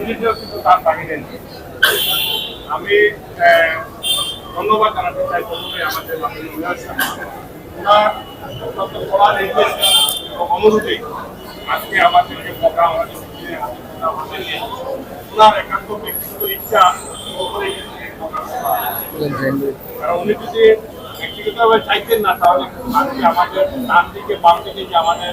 সিটিতেও কিন্তু তার নেই আমি ধন্যবাদ জানাতে চাই প্রথমে আমাদের ওনার কড়া অনুরোধে আজকে আমাদের যে প্রোগ্রাম আমাদের ওনার একান্ত ব্যক্তিগত ইচ্ছা। কারণ উনি যদি ব্যক্তিগতভাবে চাইতেন না, তাহলে আজকে আমাদের ডান দিকে বাম দিকে যে আমাদের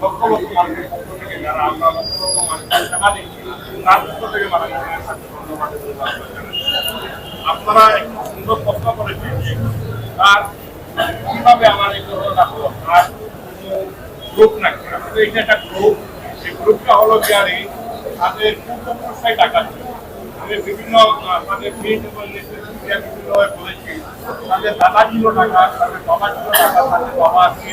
লক্ষ আপনারা একটু সুন্দর প্রশ্ন করেছেন যে তার আমার এই ঘটনাটা হলো? আর গ্রুপ নাকি আসলে এটা একটা গ্রুপ এই গ্রুপটা হলো যে আর তাদের পূর্বপুরুষরাই টাকা ছিল আমি বিভিন্ন, তাদের বিভিন্নভাবে বলেছি। তাদের ছিল টাকা বাবা ছিল টাকা বাবা আজকে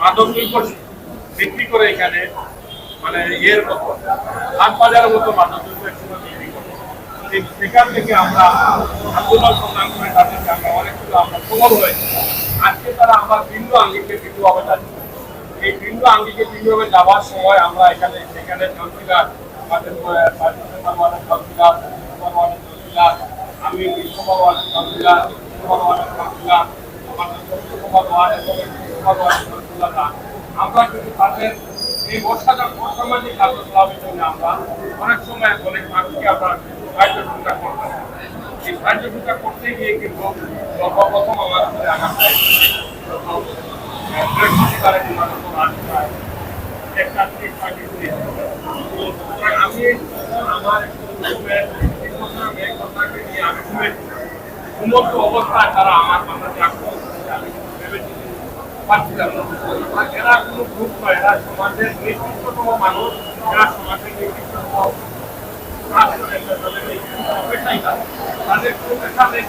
মাদক দ্রব্য বিক্রি করে এখানে মানে ইয়ের মতো, হাট বাজারের মতো মাদক সেখান থেকে আমরা আন্দোলন সংগ্রাম করে তাদেরকে আমরা অনেকগুলো আমরা সফল হয়েছি আজকে তারা আমার বিন্দু আঙ্গিকে বিন্দুভাবে যাচ্ছে। এই বিন্দু আঙ্গিকে বিন্দুভাবে যাওয়ার সময় আমরা এখানে, সেখানে কাউন্সিলার আমাদের আমাদের কাউন্সিলার আমাদের কাউন্সিলার আমি ওয়ার্ডের কাউন্সিলার বিশ্বকর্মা ওয়ার্ডের আমাদের বিশ্বকর্মা কাউন্সিলাররা আমরা কিন্তু তাদের এই বর্ষাকাল অসামাজিক কার্যকলাপের জন্য আমরা। অনেক সময় অনেক মানুষকে আমরা সুবিধা করতাম এই সুবিধা করতে গিয়ে কিন্তু সর্বপ্রথম আমার উপরে আঘাত আমি আমার কুটুম্বের এই কথা এই কথাকে পাচ্ছিলাম এরা কোনো গ্রুপ নয়, এরা সমাজের নেতৃত্বতম মানুষ, এরা সমাজের নেতৃত্বতম তাদের কোনো পেশা নেই তাদের পেশা নেই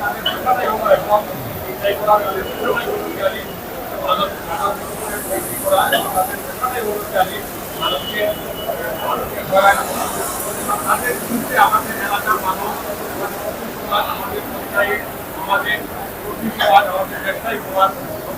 তাদের বিরুদ্ধে আমাদের এলাকার মানুষ। আমাদের পঞ্চায়েত আমাদের আমাদের ব্যবসায়ী সমাজ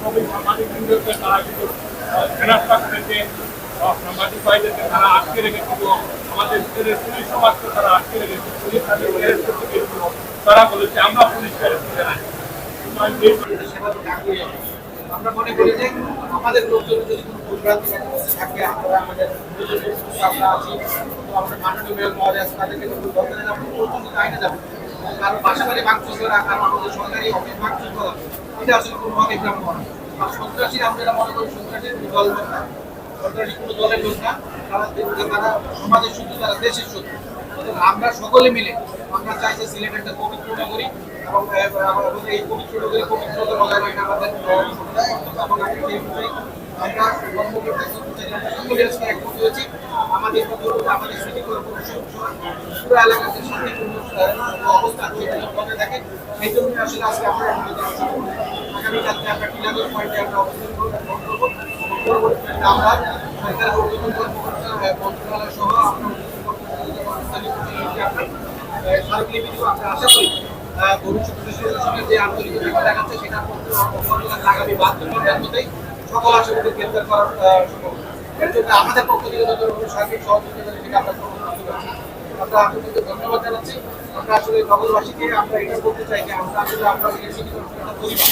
সবই সামাজিক বৃন্দকে তারা কিন্তু করেছে সব সাংবাদিক ভাইদেরকে তারা আটকে রেখেছিল, আমাদের ভিতরে পুলিশ সমাজকে তারা আটকে রেখেছে, পুলিশ তাদের করতে তারা বলেছে, আমরা পুলিশকে অ্যারেস্ট। আমরা মনে করি যে আমাদের লোকজন যদি কোনো ভুলভ্রান্তি থাকে, আমরা আমাদের আমরা আছি, তো আমরা মাননীয় মেয়র মহোদয় আছে, তাদেরকে তো ভুল যাব। কারণ বাসা ভাঙচুর করা কারণ আমাদের সরকারি অফিস ভাঙচুর করা। এটা আমরা মনে করি সন্ত্রাসীর দল না দলের লোক তারা তারা সমাজের তারা দেশের শত্রু। আমরা সকলে মিলে, আমরা চাই যে সিলেট একটা পবিত্র নগরী এবং আমাদের এই পবিত্র নগরী পবিত্রতা বজায় রাখা আমাদের আমরা সেই একমত হয়েছি আমাদের আমাদের সিটি কর্পোরেশন পুরো এলাকাতে শান্তিপূর্ণ যেন বজায় থাকে। এই জন্য আসলে আজকে আমরা সকল আসামিদের গ্রেপ্তার করার আমাদের পক্ষ থেকে যত রকমের সহযোগিতা করতে পারছি। আমরা আপনাদেরকে ধন্যবাদ জানাচ্ছি। আমরা আসলে নগরবাসীকে আমরা এটা বলতে চাই যে আমরা আসলে পরিবার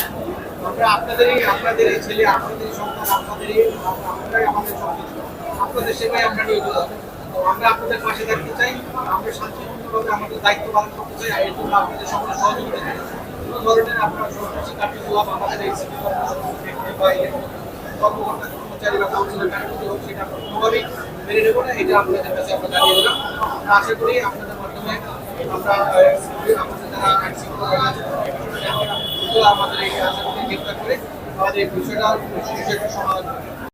আমরা আপনাদেরই আপনাদেরই ছেলে, আপনাদেরই সন্তান, আপনাদেরই আমরাই আমাদের সবকিছু আপনাদের সেবায় আমরা নিয়োজিত। তো আমরা আপনাদের পাশে থাকতে চাই, আমরা শান্তিপূর্ণভাবে আমাদের দায়িত্ব পালন করতে চাই, আর এর জন্য আপনাদের সকলের সহযোগিতা চাই। কোনো ধরনের আপনার সন্ত্রাসী কার্যকলাপ আমাদের এই সিটি বা কর্মকর্তা কর্মচারী বা কাউন্সিলর কার্যকরী হোক সেটা আমরা কোনোভাবেই মেনে নেব না, এটা আপনাদের কাছে আমরা জানিয়ে দিলাম। আশা করি আপনাদের মাধ্যমে আমরা আমাদের যারা আমাদের এই আশা করি গ্রেপ্তার করে আমাদের বিষয়টা সমাধান